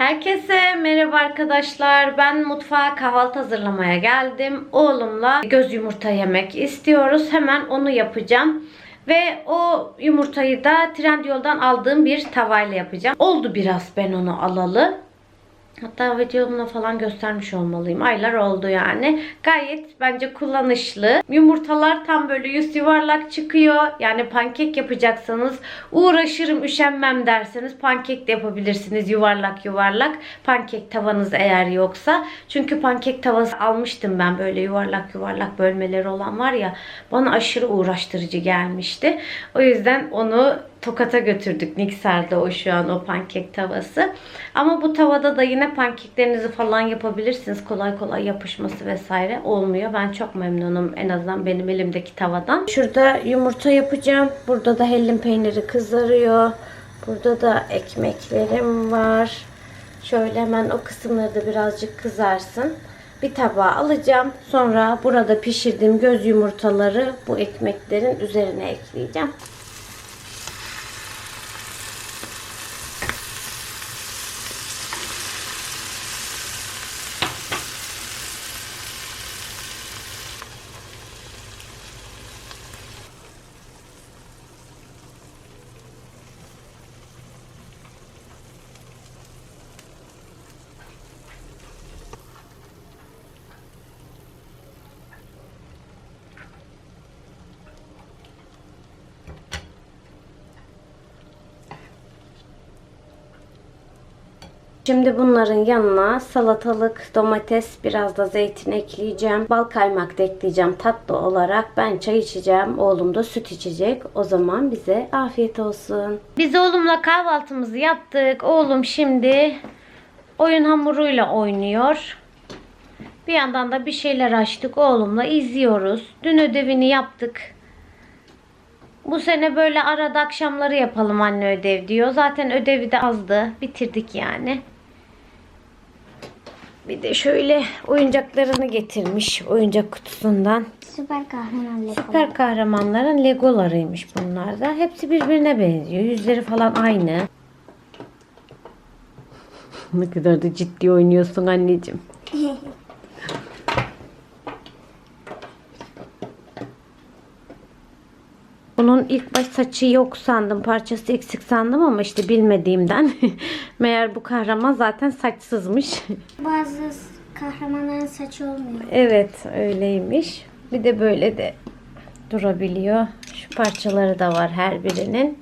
Herkese merhaba arkadaşlar. Ben mutfağa kahvaltı hazırlamaya geldim. Oğlumla göz yumurta yemek istiyoruz. Hemen onu yapacağım. Ve o yumurtayı da Trendyol'dan aldığım bir tavayla yapacağım. Oldu biraz ben onu alalı. Hatta videomda falan göstermiş olmalıyım. Aylar oldu yani. Gayet bence kullanışlı. Yumurtalar tam böyle yüz yuvarlak çıkıyor. Yani pankek yapacaksanız uğraşırım üşenmem derseniz pankek de yapabilirsiniz yuvarlak yuvarlak. Pankek tavanız eğer yoksa. Çünkü pankek tavası almıştım ben böyle yuvarlak yuvarlak bölmeleri olan var ya. Bana aşırı uğraştırıcı gelmişti. O yüzden onu Tokat'a götürdük. Niksar'da o şu an o pankek tavası. Ama bu tavada da yine pankeklerinizi falan yapabilirsiniz. Kolay kolay yapışması vesaire olmuyor. Ben çok memnunum en azından benim elimdeki tavadan. Şurada yumurta yapacağım. Burada da hellim peyniri kızarıyor. Burada da ekmeklerim var. Şöyle hemen o kısımları da birazcık kızarsın. Bir tabağa alacağım. Sonra burada pişirdiğim göz yumurtaları bu ekmeklerin üzerine ekleyeceğim. Şimdi bunların yanına salatalık, domates, biraz da zeytin ekleyeceğim. Bal kaymak da ekleyeceğim tatlı olarak. Ben çay içeceğim. Oğlum da süt içecek. O zaman bize afiyet olsun. Biz oğlumla kahvaltımızı yaptık. Oğlum şimdi oyun hamuruyla oynuyor. Bir yandan da bir şeyler açtık. Oğlumla izliyoruz. Dün ödevini yaptık. Bu sene böyle arada akşamları yapalım anne ödev diyor. Zaten ödevi de azdı. Bitirdik yani. Bir de şöyle oyuncaklarını getirmiş oyuncak kutusundan. Süper kahraman Lego. Süper kahramanların legolarıymış bunlar da. Hepsi birbirine benziyor. Yüzleri falan aynı. ne kadar da ciddi oynuyorsun anneciğim. Bunun ilk baş saçı yok sandım. Parçası eksik sandım ama işte bilmediğimden. Meğer bu kahraman zaten saçsızmış. Bazı kahramanların saçı olmuyor. evet öyleymiş. Bir de böyle de durabiliyor. Şu parçaları da var her birinin.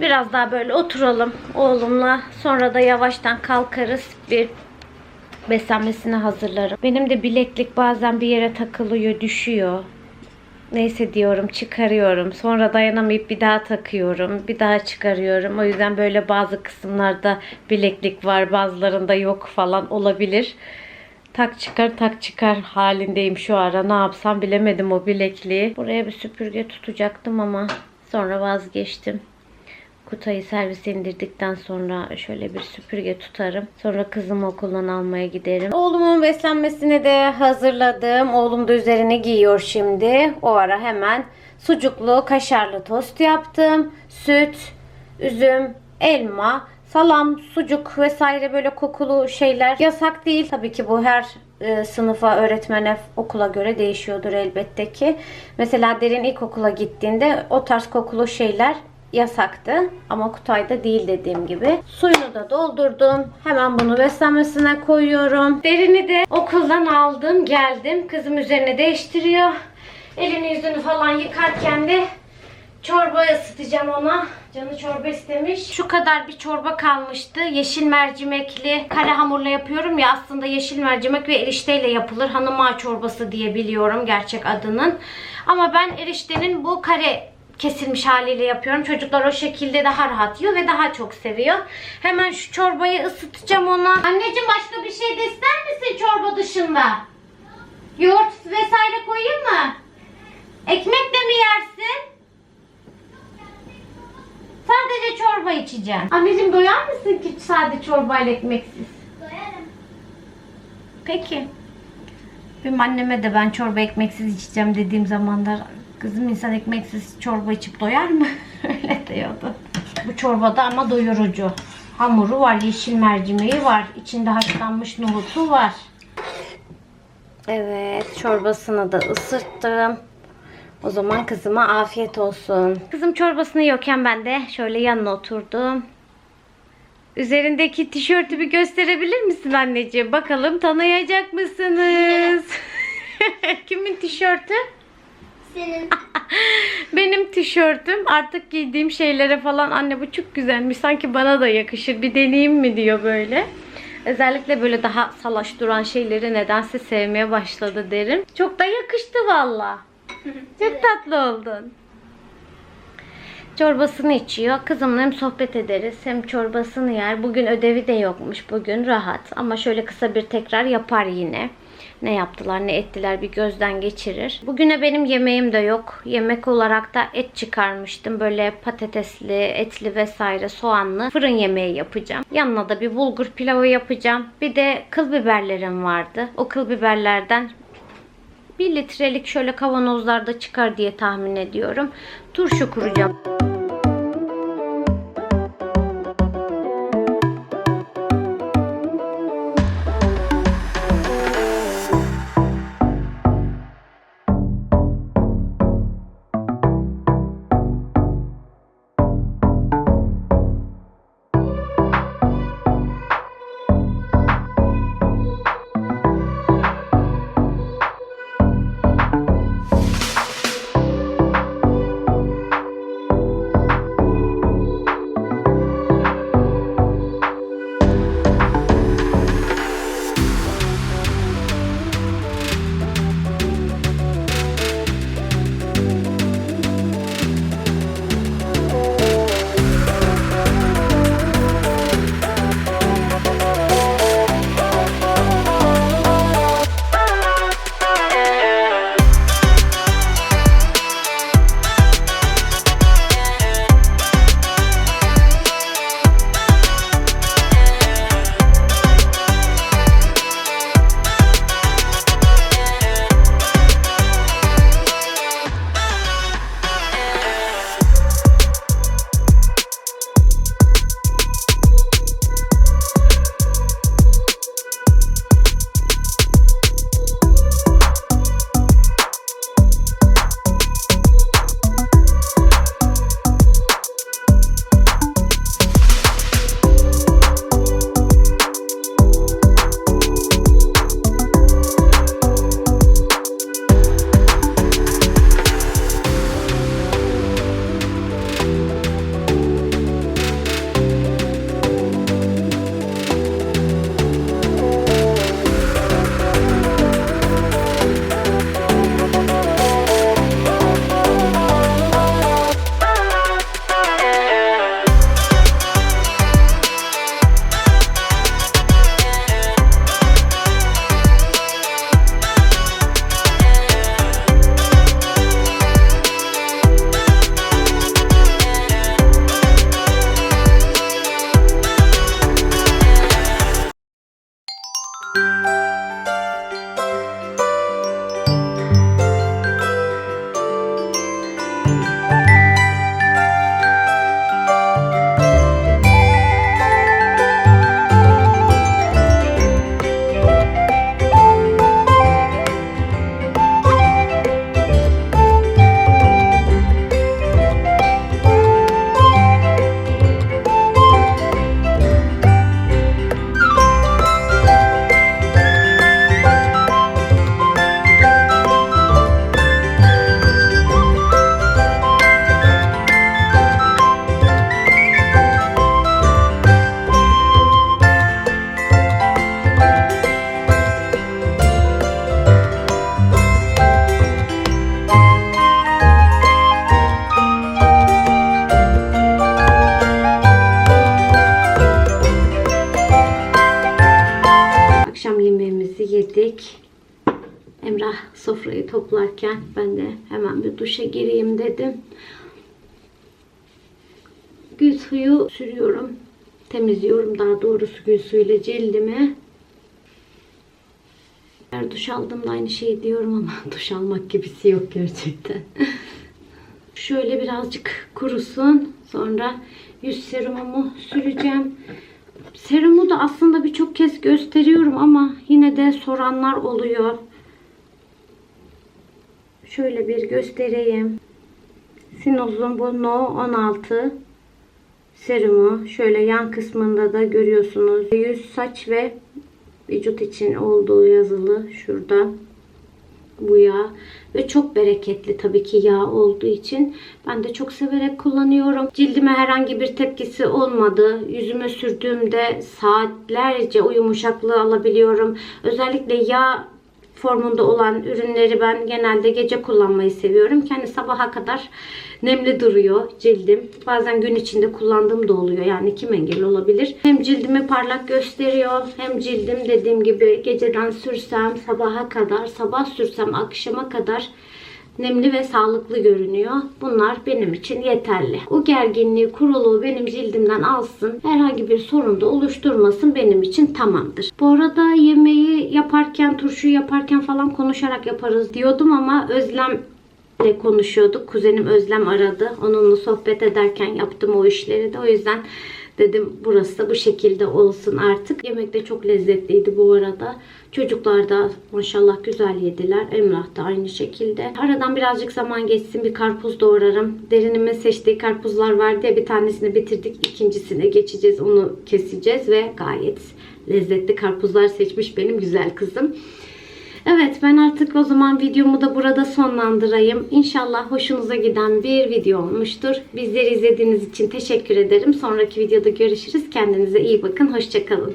Biraz daha böyle oturalım oğlumla. Sonra da yavaştan kalkarız. Bir beslenmesini hazırlarım. Benim de bileklik bazen bir yere takılıyor, düşüyor. Neyse diyorum çıkarıyorum. Sonra dayanamayıp bir daha takıyorum. Bir daha çıkarıyorum. O yüzden böyle bazı kısımlarda bileklik var. Bazılarında yok falan olabilir. Tak çıkar tak çıkar halindeyim şu ara. Ne yapsam bilemedim o bilekliği. Buraya bir süpürge tutacaktım ama sonra vazgeçtim. Kutayı servise indirdikten sonra şöyle bir süpürge tutarım. Sonra kızımı okuldan almaya giderim. Oğlumun beslenmesini de hazırladım. Oğlum da üzerine giyiyor şimdi. O ara hemen sucuklu, kaşarlı tost yaptım. Süt, üzüm, elma, salam, sucuk vesaire böyle kokulu şeyler yasak değil. Tabii ki bu her e, sınıfa, öğretmene, okula göre değişiyordur elbette ki. Mesela derin ilkokula gittiğinde o tarz kokulu şeyler yasaktı. Ama Kutay'da değil dediğim gibi. Suyunu da doldurdum. Hemen bunu beslenmesine koyuyorum. Derini de okuldan aldım. Geldim. Kızım üzerine değiştiriyor. Elini yüzünü falan yıkarken de çorba ısıtacağım ona. Canı çorba istemiş. Şu kadar bir çorba kalmıştı. Yeşil mercimekli kare hamurla yapıyorum ya aslında yeşil mercimek ve erişteyle yapılır. Hanım ağa çorbası diye biliyorum gerçek adının. Ama ben eriştenin bu kare kesilmiş haliyle yapıyorum. Çocuklar o şekilde daha rahat yiyor ve daha çok seviyor. Hemen şu çorbayı ısıtacağım ona. Anneciğim başka bir şey de ister misin çorba dışında? Yoğurt vesaire koyayım mı? Ekmek de mi yersin? Sadece çorba içeceğim. Anneciğim doyar mısın ki sade çorbayla ekmeksiz? Doyarım. Peki. Benim anneme de ben çorba ekmeksiz içeceğim dediğim zamanlar kızım insan ekmeksiz çorba içip doyar mı? Öyle diyordu. Bu çorbada ama doyurucu. Hamuru var, yeşil mercimeği var. içinde haşlanmış nohutu var. Evet, çorbasını da ısıttım. O zaman kızıma afiyet olsun. Kızım çorbasını yokken ben de şöyle yanına oturdum. Üzerindeki tişörtü bir gösterebilir misin anneciğim? Bakalım tanıyacak mısınız? Kimin tişörtü? Senin Benim tişörtüm artık giydiğim şeylere falan anne bu çok güzelmiş sanki bana da yakışır bir deneyeyim mi diyor böyle. Özellikle böyle daha salaş duran şeyleri nedense sevmeye başladı derim. Çok da yakıştı valla. Çok tatlı oldun. Çorbasını içiyor. Kızımla hem sohbet ederiz hem çorbasını yer. Bugün ödevi de yokmuş. Bugün rahat. Ama şöyle kısa bir tekrar yapar yine. Ne yaptılar ne ettiler bir gözden geçirir. Bugüne benim yemeğim de yok. Yemek olarak da et çıkarmıştım. Böyle patatesli, etli vesaire soğanlı fırın yemeği yapacağım. Yanına da bir bulgur pilavı yapacağım. Bir de kıl biberlerim vardı. O kıl biberlerden bir litrelik şöyle kavanozlarda çıkar diye tahmin ediyorum. Turşu kuracağım. Toplarken ben de hemen bir duşa gireyim dedim. Gül suyu sürüyorum. Temizliyorum daha doğrusu gül suyuyla cildimi. Her duş aldığımda aynı şey diyorum ama duş almak gibisi yok gerçekten. Şöyle birazcık kurusun. Sonra yüz serumumu süreceğim. Serumu da aslında birçok kez gösteriyorum ama yine de soranlar oluyor. Şöyle bir göstereyim. Sinozun bu No 16 serumu. Şöyle yan kısmında da görüyorsunuz. Yüz, saç ve vücut için olduğu yazılı şurada. Bu yağ ve çok bereketli tabii ki yağ olduğu için ben de çok severek kullanıyorum. Cildime herhangi bir tepkisi olmadı. Yüzüme sürdüğümde saatlerce o alabiliyorum. Özellikle yağ formunda olan ürünleri ben genelde gece kullanmayı seviyorum. Kendi sabaha kadar nemli duruyor cildim. Bazen gün içinde kullandığım da oluyor. Yani kim engel olabilir. Hem cildimi parlak gösteriyor. Hem cildim dediğim gibi geceden sürsem sabaha kadar, sabah sürsem akşama kadar nemli ve sağlıklı görünüyor. Bunlar benim için yeterli. O gerginliği, kuruluğu benim cildimden alsın. Herhangi bir sorun da oluşturmasın benim için tamamdır. Bu arada yemeği yaparken, turşuyu yaparken falan konuşarak yaparız diyordum ama Özlem ile konuşuyorduk. Kuzenim Özlem aradı. Onunla sohbet ederken yaptım o işleri de. O yüzden dedim burası da bu şekilde olsun artık. Yemek de çok lezzetliydi bu arada. Çocuklar da maşallah güzel yediler. Emrah da aynı şekilde. Aradan birazcık zaman geçsin bir karpuz doğrarım. Derinimin seçtiği karpuzlar vardı ya bir tanesini bitirdik. ikincisine geçeceğiz. Onu keseceğiz ve gayet lezzetli karpuzlar seçmiş benim güzel kızım. Evet ben artık o zaman videomu da burada sonlandırayım. İnşallah hoşunuza giden bir video olmuştur. Bizleri izlediğiniz için teşekkür ederim. Sonraki videoda görüşürüz. Kendinize iyi bakın. Hoşçakalın.